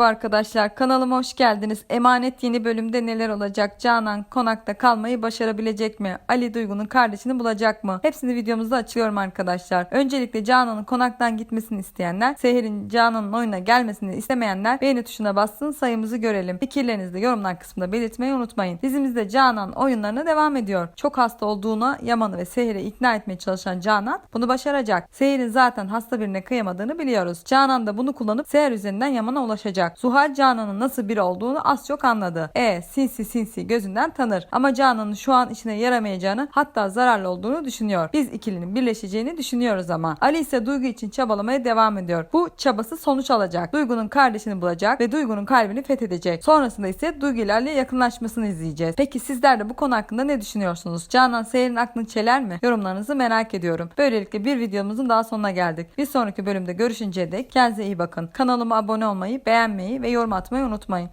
Merhaba arkadaşlar kanalıma hoş geldiniz. Emanet yeni bölümde neler olacak? Canan konakta kalmayı başarabilecek mi? Ali Duygu'nun kardeşini bulacak mı? Hepsini videomuzda açıyorum arkadaşlar. Öncelikle Canan'ın konaktan gitmesini isteyenler, Seher'in Canan'ın oyuna gelmesini istemeyenler beğeni tuşuna bassın sayımızı görelim. Fikirlerinizi de yorumlar kısmında belirtmeyi unutmayın. Dizimizde Canan oyunlarına devam ediyor. Çok hasta olduğuna Yaman'ı ve Seher'i ikna etmeye çalışan Canan bunu başaracak. Seher'in zaten hasta birine kıyamadığını biliyoruz. Canan da bunu kullanıp Seher üzerinden Yaman'a ulaşacak. Zuhal Canan'ın nasıl biri olduğunu az çok anladı. E sinsi sinsi gözünden tanır. Ama Canan'ın şu an işine yaramayacağını hatta zararlı olduğunu düşünüyor. Biz ikilinin birleşeceğini düşünüyoruz ama. Ali ise Duygu için çabalamaya devam ediyor. Bu çabası sonuç alacak. Duygu'nun kardeşini bulacak ve Duygu'nun kalbini fethedecek. Sonrasında ise Duygu ile yakınlaşmasını izleyeceğiz. Peki sizler de bu konu hakkında ne düşünüyorsunuz? Canan Seher'in aklını çeler mi? Yorumlarınızı merak ediyorum. Böylelikle bir videomuzun daha sonuna geldik. Bir sonraki bölümde görüşünceye dek kendinize iyi bakın. Kanalıma abone olmayı, beğenmeyi ve yorum atmayı unutmayın.